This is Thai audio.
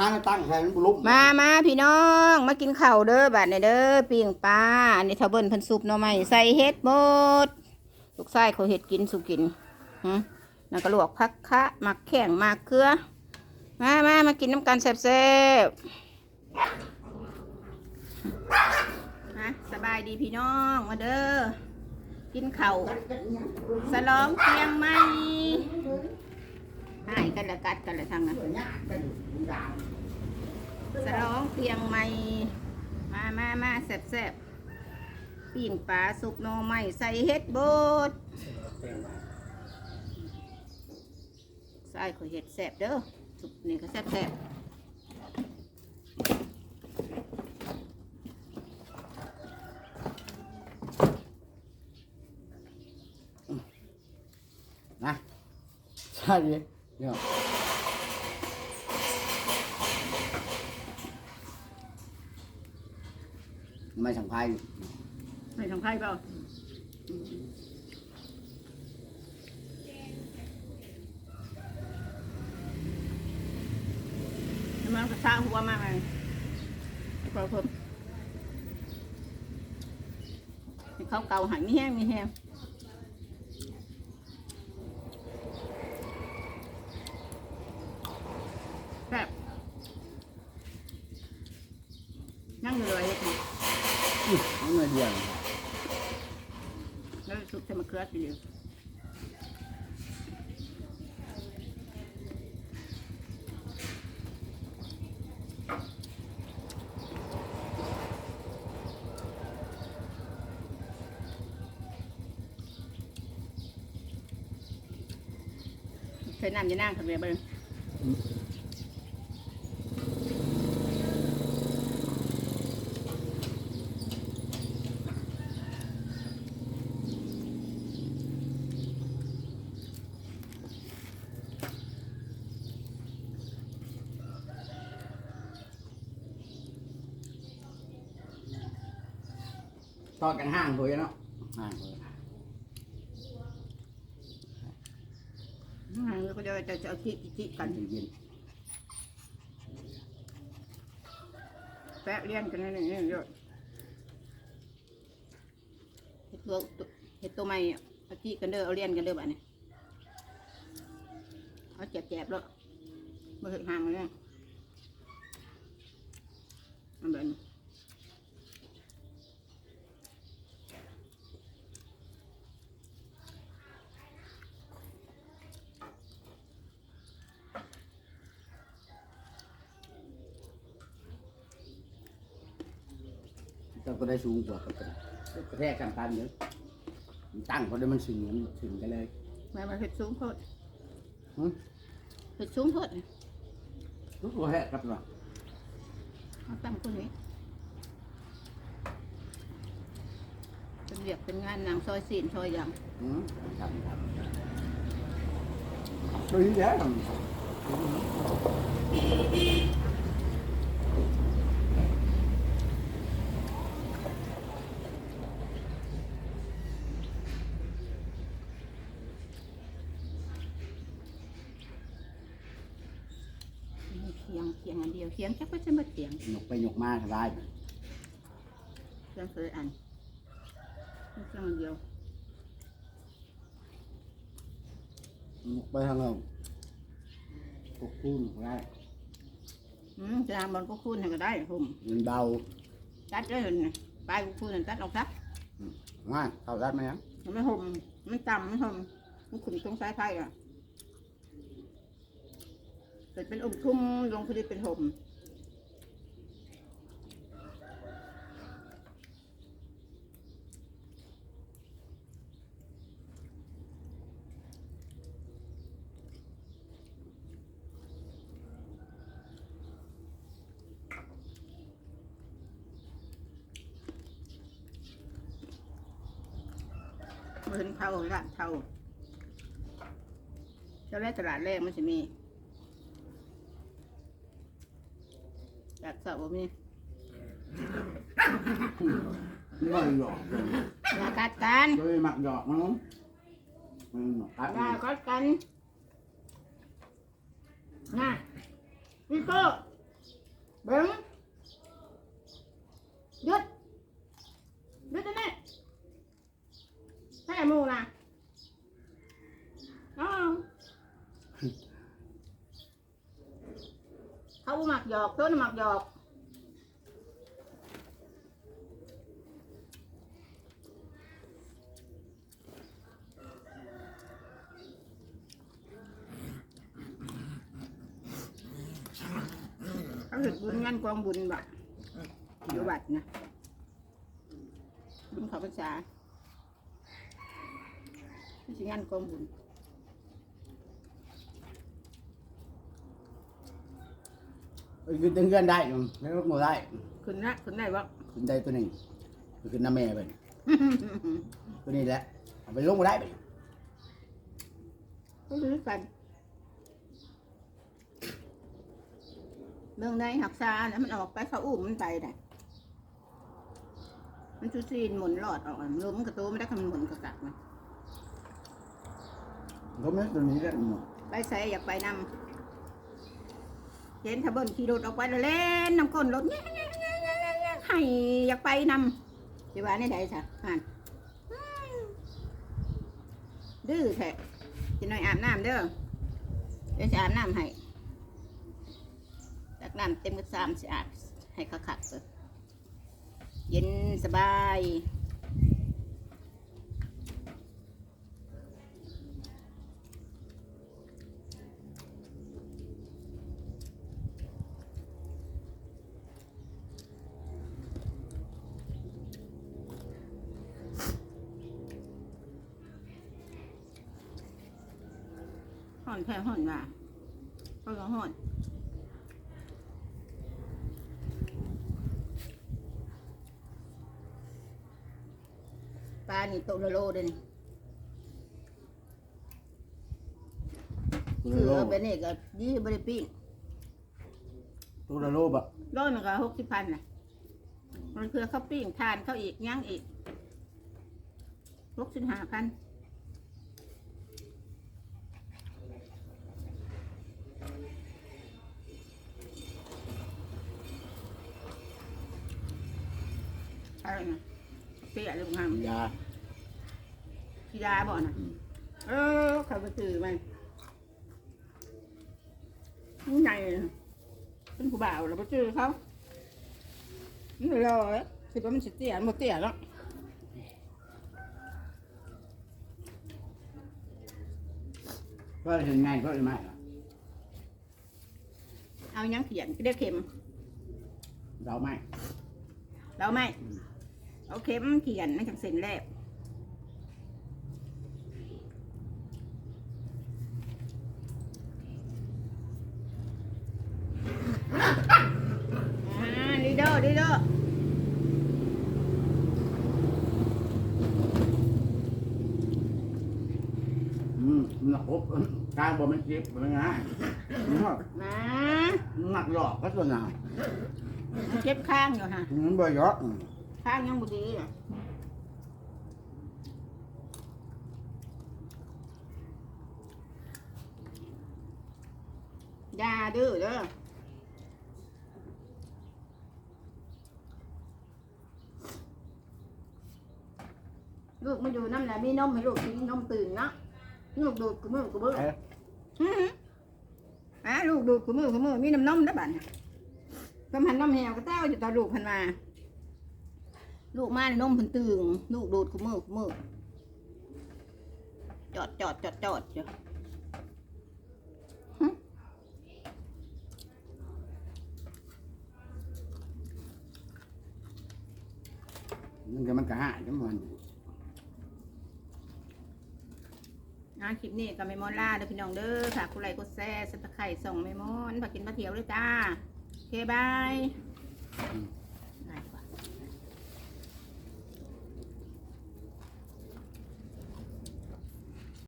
มาตั้งแทนบุลุมมามาพี่น้อง มากินข้าวเด้อบาดนี้เด้อปิ้งปลาอันนี้ทาเบิ้นเพันซุปหน่อไม้ใส่เฮ็ดบดลูกชายเขาเฮ็ดกินสุกินหึนั่นก็ลวกผักคะหมักแข้งหมักเกลือมามามากินน้ำกันแซ่บๆนะสบายดีพี่น้องมาเด้อกินข้าวสลองเตียงไหม หายกันละกัดกันละทางนั้นสลองเตียงใหม่ มามามาแซ่บแซ่บปิ้งปลาสุกน่อไม้ใส่เฮ็ดบดใส่ขอยเฮ็ดแซ่บเด้อสุกนี่ก็แซ่บแซ่บนะใช่ดิ เนี่ยไม่สังไพ่ไม่ทางไพ่เปล่ามันกระชากหัวมากเลยพอเพิ่มเขาเก่าหายม่แห้งม่แห้ง นั่งอยู่เลยเลยน้ำเงินเดียวแล้วสุกจะมาเคลือบอยู่ใช้น้ำจะนั่งทำเรียบร้อย อดกันห้างเลยเนาะห้างเลยแล้วก็จะจะจะเอาที่ที่กันเย็นแปะเลี้ยนกันนั่นเองเยอะเห็ดตัวเห็ดตัวใหม่อะเอาที่กันเด้อเอาเลี้ยนกันเด้อบ้านี้เอาแจบๆแล้วมาถึงห่างเลยอันแบบนี้ เจ้าก็ได้สูงกว่ากันกระแทกกันตันเยอะมันตั้งเพราะเดี๋ยวมันสึงมันสึงกันเลยแม่มาเห็ดสูงโพดหึเห็ดสูงโพดทุกตัวแหกครับเนาะเอาตั้งคนนี้เป็นเรียกเป็นงานนางซอยสีนซอยยางอืมครับครับตัวนี้แย่ครับ เคียงเคียงอันเดียวเคียงแค่ก็จะมาเคียงหยกไปหยกมาสบายเคียงเคยอันเคียงอันเดียวหยกไปทางเราพวกคูณได้อืมจะทำบอลก็คุ้นให้ก็ได้ผมมันเบาตัดเลยนะปลายก็คุ้นตัดออกซักว่าเข้าได้ไหมครับมันไม่ห่มมันต่ำมันห่มมันขุ่นตรงสายไฟอะ เกิดเป็นอมทุ่มลงพอดีเป็นห่มมาถึงเท่าละเท่าเจ้าแรกตลาดแรกมันจะมีตลาด เสาร์บ่มีไม่หยอกอย่ากัดกันโดยหมักหยอกมั้งมันหยอกกัดอย่ากัดกันน่ะพี่โก้เบิ้งหยุดหยุดนะแม่ให้หมูนะน้องเขาบ่หมักหยอกต้นหมักหยอก เขาเห็ดบุญงานกองบุญบ่อยู่วัดนะบุญเขาพรรษาไม่งานกองบุญเอ้ยคือตึงเงินได้ยู่ไม่รถมาได้ขึ้นะขึ้นได้บ่ขึ้นได้ตัวหนึ่งขึ้นน้ำแม่ไปตัวนี้แหละเอาไปลงมาได้ไปก็รู้กัน เรื่องในหักซาแล้วมันออกไปเขาอุ้มมันไปได้มันชูซีนหมุนหลอดออกอะลมกระโตไม่ได้คำนหมุนกระกักมันล้มแล้วตัวนี้แหละหมดไปใส่อยากไปนำเห็นทะเบินขี่รถออกไปแล้วเล่นน้ำก้นรถเนี่ยเนี่ยเนี่ยเนี่ยเนี่ยเนี่ยให้อยากไปนำที่ว่าในใดจ้ะอ่านอืมดื้อแท้จะน้อยอาบน้ำเด้อเดี๋ยวจะอาบน้ำให้ จากน้ำเต็มกระซามสิอาบให้เขาขัดเลยเย็นสบายห่อนแค่ห่อนว่าก็ร้องห่อนานี่โตละโลเด้นี่ตัวคือละโลเอาไปนี่ก็ยี่บริปิ้งตัวละโลบะร้อยมันก็หกสิบพันน่ะ มันคือเขาปิ้งทานเขาอีกย่างอีกหกสิบห้าพันอะไรนะ เปียเลยบุงามยากีฬาบ่น่ะเออเขาไปซื้อมันนี่ไงเป็นผู้บ่าวเราไปซื้อเขานี่รอเลยคิดว่ามันสิเตี้ยมันบ่เตี้ยแล้วก็เห็นไงก็เลยไม่ล่ะเอายังเขียนก็ได้เข็มเราไม่เราไม่ เอาเข็มเขียนมันจากเส้นแรกอ่าดีโดดีโดอืมมันหนักปุ๊บกลางบ่มันเจ็บมันไงมันหนักมามันหนักหยอกก็ตัวหนามันเจ็บข้างอยู่ฮะมันบ่หยอก ข้างยังบุดีอะอยาดื้อเด้อลูกมาอยู่น้ำแหละมีนมให้ลูกกินนมตื่นเนาะลูกดูดกูมือกูเบื่อเอ๊ะอื้อหืออะลูกดูดกูมือกูมือมีน้ำนมนะบัดน่ะก็มันน้ำแหวก็เต้าอยู่ตอนลูกพันมา ลูกมาในนมเพิ่นตึงลูกดูดกูมือกูมือจอดจอดจอดจอดอยู่มันก็มันกระหายจังมันงานคลิปนี้กับเมมอนล่าเด้อพี่น้องเด้อค่ะกูไลค์กดแชร์สับตะไคร่ส่งเมมอนผักกินผักเถียวด้วยจ้าโอเคบายอืม